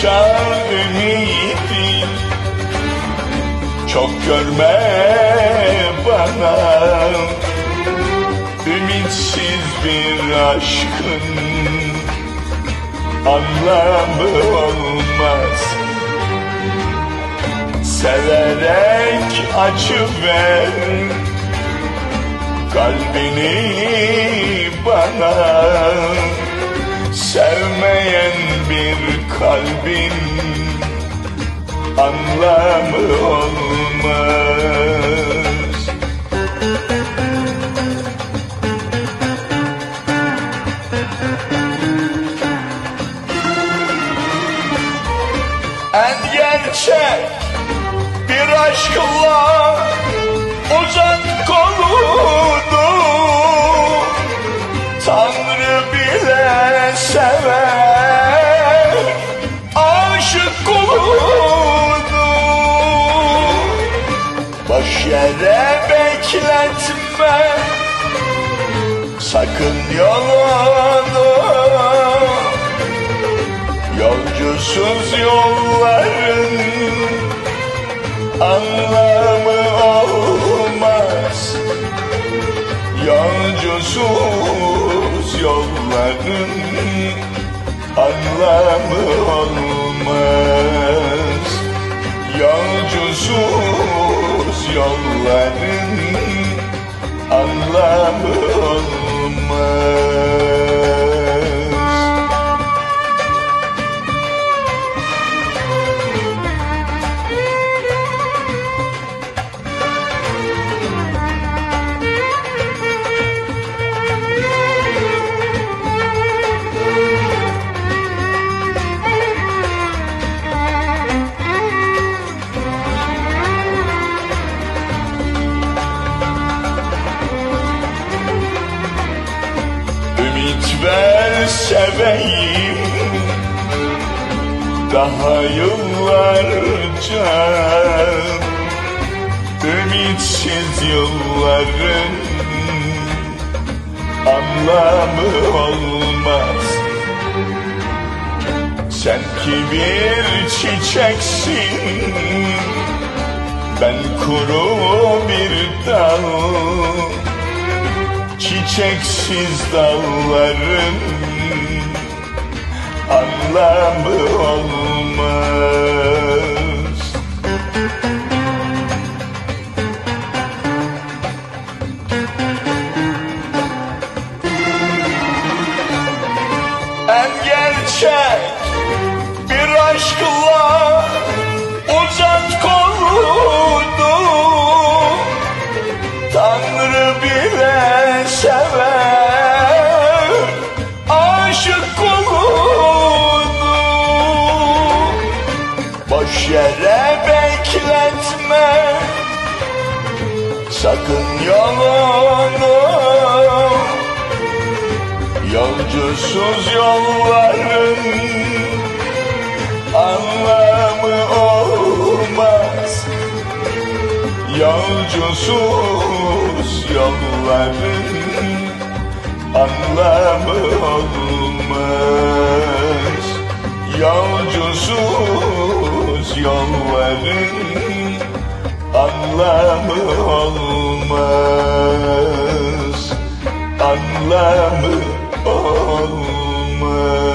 parça ümidi Çok görme bana. Ümitsiz bir aşkın Anlamı olmaz. Severek acı ver. Kalbini bana. Sevmeyen bir kalbin Anlamı olmaz. En gerçek bir aşkla uzak kolunu kulunu Boş yere bekletme. Sakın yolunu. Yolcusuz yolların anlamı olmaz. Yolcusuz yolların anlamı olmaz. Yolcusuz yolların anlamı olmaz Ümit ver seveyim. Daha yıllarca Ümitsiz yılların Anlamı olmaz. Sen ki bir çiçeksin Ben kuru Çiçeksiz dalların anlamı olmaz bekletme sakın yolunu Yolcusuz yolların anlamı olmaz. Yolcusuz yolların anlamı olmaz. Yolcusuz yolların anlamı olmaz. Anlamı olmaz.